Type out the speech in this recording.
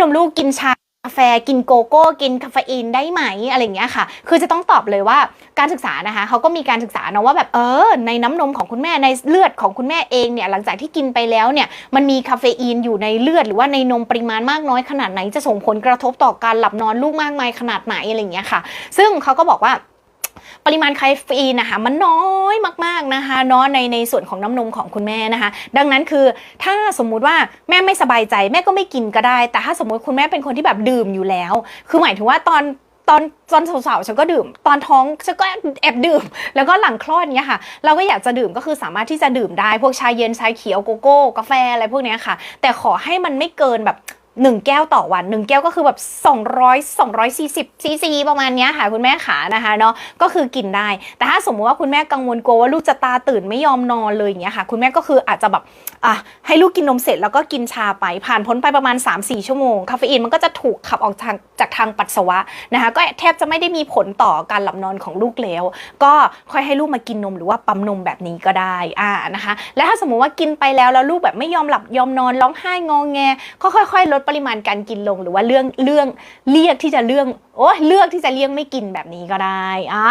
นมลูกกินชากาแฟกินโกโก้กินคาเฟอีนได้ไหมอะไรเงี้ยค่ะ คือจะต้องตอบเลยว่าการศึกษานะคะเขาก็มีการศึกษาเนาะว่าแบบเออ ในน้ำนมของคุณแม่ในเลือดของคุณแม่เองเนี่ยหลังจากที่กินไปแล้วเนี่ยมันมีคาเฟอีนอยู่ในเลือด หรือว่าในนมปริมาณมากน้อยขนาดไหนจะส่งผลกระทบต่อการหลับนอนลูกมากมายขนาดไหนอะไรเงี้ยค่ะ ซึ่งเขาก็บอกว่า ปริมาณคาเฟอีนนะคะมันน้อยมากๆนะคะเนาะในในส่วนของน้ำนมของคุณแม่นะคะ ดังนั้นคือถ้าสมมุติว่าแม่ไม่สบายใจแม่ก็ไม่กินก็ได้ แต่ถ้าสมมติคุณแม่เป็นคนที่แบบดื่มอยู่แล้ว คือหมายถึงว่าตอนตอนตอนสาวๆฉันก็ดื่ม ตอนท้องฉันก็แอบดื่ม แล้วก็หลังคลอดเนี้ยค่ะ เราก็อยากจะดื่มก็คือสามารถที่จะดื่มได้ พวกชาเย็นชาเขียวโกโก้กาแฟอะไรพวกเนี้ยค่ะ แต่ขอให้มันไม่เกินแบบ หนึ่งแก้วต่อวันหนึ่งแก้วก็คือแบบ200 240ซีซีประมาณนี้ค่ะคุณแม่ขานะคะเนาะก็คือกินได้ แต่ถ้าสมมติว่าคุณแม่กังวลกลัวว่าลูกจะตาตื่นไม่ยอมนอนเลยอย่างเงี้ยค่ะ คุณแม่ก็คืออาจจะแบบอะให้ลูกกินนมเสร็จแล้วก็กินชาไปผ่านพ้นไปประมาณ 3-4 ชั่วโมง คาเฟอีนมันก็จะถูกขับออกทางจากทางปัสสาวะนะคะก็แทบจะไม่ได้มีผลต่อการหลับนอนของลูกแล้ว ก็ค่อยให้ลูกมากินนมหรือว่าปั๊มนมแบบนี้ก็ได้อ่านะคะ และถ้าสมมุติว่ากินไปแล้วแล้วลูกแบบไม่ยอมหลับยอมนอนร้องไห้งองแงก็ค่อย ๆ ลดปริมาณการกินลงหรือว่าเรื่องเรื่องเลี่ยกที่จะเรื่องโอ้เลือกที่จะเลี่ยงไม่กินแบบนี้ก็ได้อ่า